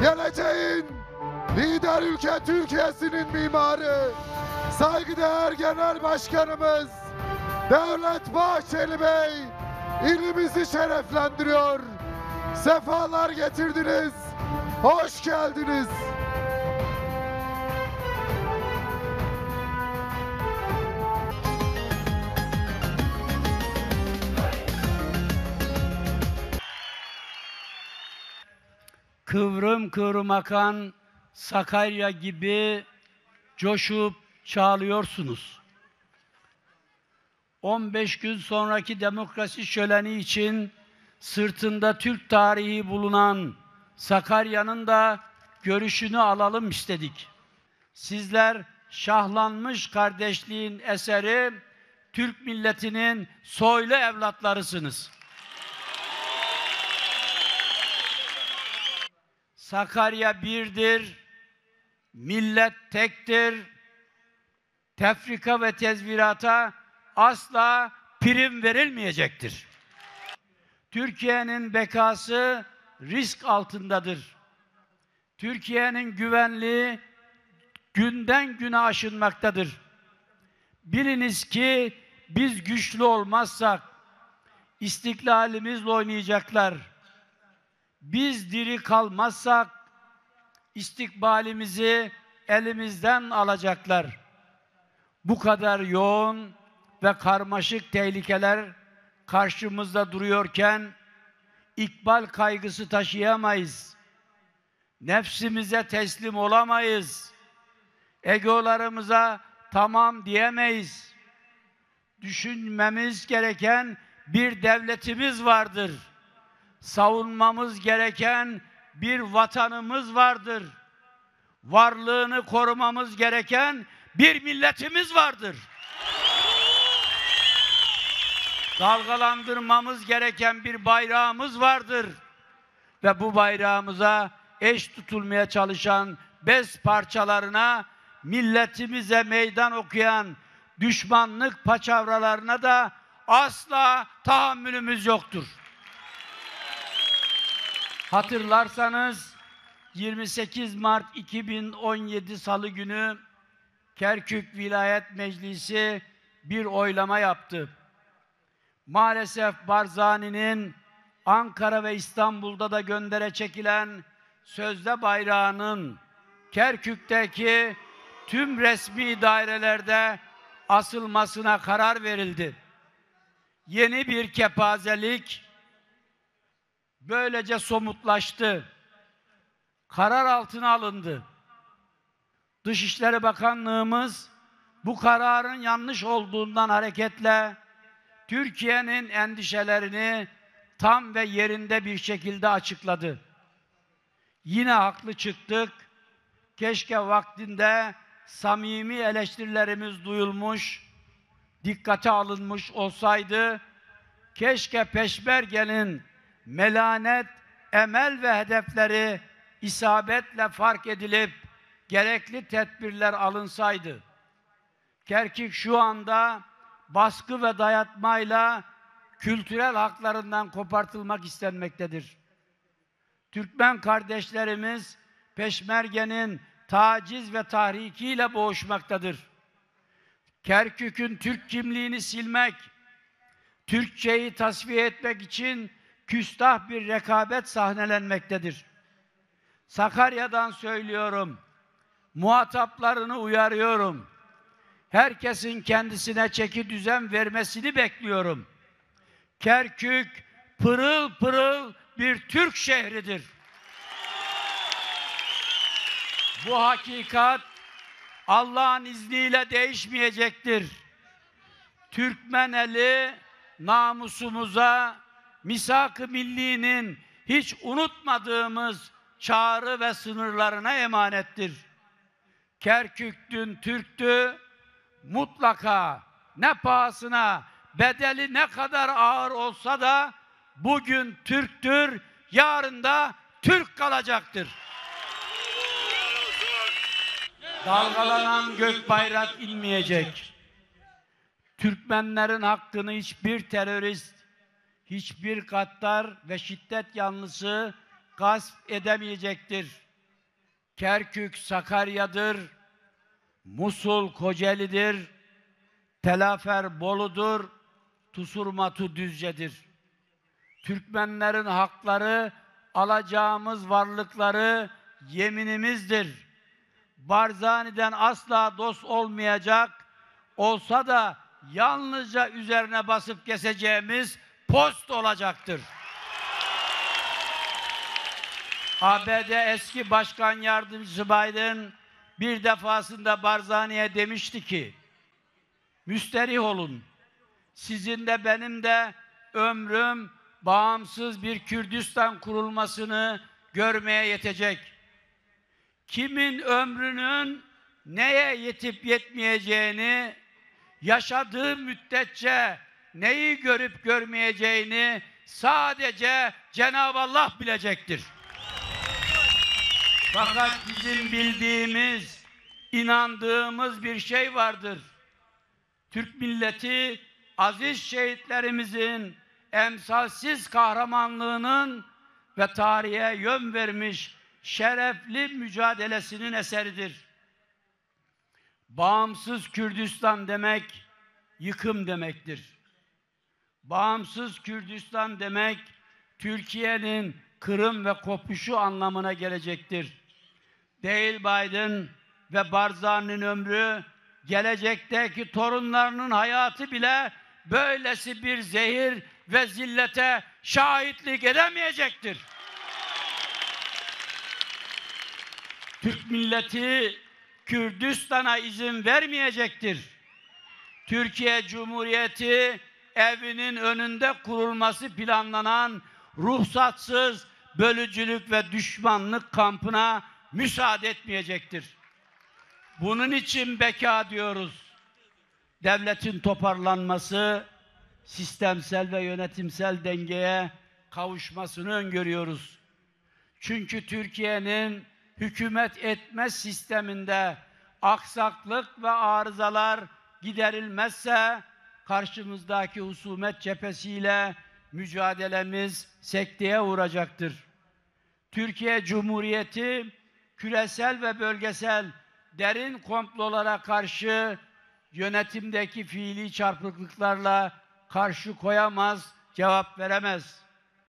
geleceğin lider ülke Türkiye'sinin mimarı, saygıdeğer Genel Başkanımız Devlet Bahçeli Bey ilimizi şereflendiriyor. Sefalar getirdiniz, hoş geldiniz. Kıvrım kıvrım akan Sakarya gibi coşup çağlıyorsunuz. 15 gün sonraki demokrasi şöleni için sırtında Türk tarihi bulunan Sakarya'nın da görüşünü alalım istedik. Sizler şahlanmış kardeşliğin eseri Türk milletinin soylu evlatlarısınız. Sakarya birdir, millet tektir, tefrika ve tezvirata asla prim verilmeyecektir. Türkiye'nin bekası risk altındadır. Türkiye'nin güvenliği günden güne aşınmaktadır. Biliniz ki biz güçlü olmazsak istiklalimizle oynayacaklar biz diri kalmazsak istikbalimizi elimizden alacaklar. Bu kadar yoğun ve karmaşık tehlikeler karşımızda duruyorken ikbal kaygısı taşıyamayız. Nefsimize teslim olamayız. Egolarımıza tamam diyemeyiz. Düşünmemiz gereken bir devletimiz vardır savunmamız gereken bir vatanımız vardır. Varlığını korumamız gereken bir milletimiz vardır. Dalgalandırmamız gereken bir bayrağımız vardır. Ve bu bayrağımıza eş tutulmaya çalışan bez parçalarına, milletimize meydan okuyan düşmanlık paçavralarına da asla tahammülümüz yoktur. Hatırlarsanız 28 Mart 2017 Salı günü Kerkük Vilayet Meclisi bir oylama yaptı. Maalesef Barzani'nin Ankara ve İstanbul'da da göndere çekilen sözde bayrağının Kerkük'teki tüm resmi dairelerde asılmasına karar verildi. Yeni bir kepazelik böylece somutlaştı. Karar altına alındı. Dışişleri Bakanlığımız bu kararın yanlış olduğundan hareketle Türkiye'nin endişelerini tam ve yerinde bir şekilde açıkladı. Yine haklı çıktık. Keşke vaktinde samimi eleştirilerimiz duyulmuş, dikkate alınmış olsaydı. Keşke Peşmerge'nin melanet, emel ve hedefleri isabetle fark edilip gerekli tedbirler alınsaydı. Kerkük şu anda baskı ve dayatmayla kültürel haklarından kopartılmak istenmektedir. Türkmen kardeşlerimiz Peşmerge'nin taciz ve tahrikiyle boğuşmaktadır. Kerkük'ün Türk kimliğini silmek, Türkçeyi tasfiye etmek için küstah bir rekabet sahnelenmektedir. Sakarya'dan söylüyorum, muhataplarını uyarıyorum. Herkesin kendisine çeki düzen vermesini bekliyorum. Kerkük pırıl pırıl bir Türk şehridir. Bu hakikat Allah'ın izniyle değişmeyecektir. Türkmen eli namusumuza, misak-ı millinin hiç unutmadığımız çağrı ve sınırlarına emanettir. Kerkük dün Türktü, mutlaka ne pahasına, bedeli ne kadar ağır olsa da bugün Türktür, yarın da Türk kalacaktır. Dalgalanan gök bayrak inmeyecek. Türkmenlerin hakkını hiçbir terörist, hiçbir gaddar ve şiddet yanlısı gasp edemeyecektir. Kerkük Sakarya'dır, Musul Kocaeli'dir, Telafer Bolu'dur, Tusurmatu Düzce'dir. Türkmenlerin hakları, alacağımız varlıkları yeminimizdir. Barzani'den asla dost olmayacak, olsa da yalnızca üzerine basıp keseceğimiz post olacaktır. ABD eski başkan yardımcısı Biden bir defasında Barzani'ye demişti ki, müsterih olun, sizin de benim de ömrüm bağımsız bir Kürdistan kurulmasını görmeye yetecek. Kimin ömrünün neye yetip yetmeyeceğini, yaşadığı müddetçe neyi görüp görmeyeceğini sadece Cenab-ı Allah bilecektir. Fakat bizim bildiğimiz, inandığımız bir şey vardır. Türk milleti aziz şehitlerimizin emsalsiz kahramanlığının ve tarihe yön vermiş şerefli mücadelesinin eseridir. Bağımsız Kürdistan demek yıkım demektir. Bağımsız Kürdistan demek Türkiye'nin kırım ve kopuşu anlamına gelecektir. Değil Biden ve Barzani'nin ömrü gelecekteki torunlarının hayatı bile böylesi bir zehir ve zillete şahitlik edemeyecektir. Türk milleti Kürdistan'a izin vermeyecektir. Türkiye Cumhuriyeti evinin önünde kurulması planlanan ruhsatsız bölücülük ve düşmanlık kampına müsaade etmeyecektir. Bunun için beka diyoruz. Devletin toparlanması, sistemsel ve yönetimsel dengeye kavuşmasını öngörüyoruz. Çünkü Türkiye'nin hükümet etme sisteminde aksaklık ve arızalar giderilmezse karşımızdaki husumet cephesiyle mücadelemiz sekteye uğrayacaktır. Türkiye Cumhuriyeti küresel ve bölgesel derin komplolara karşı yönetimdeki fiili çarpıklıklarla karşı koyamaz, cevap veremez.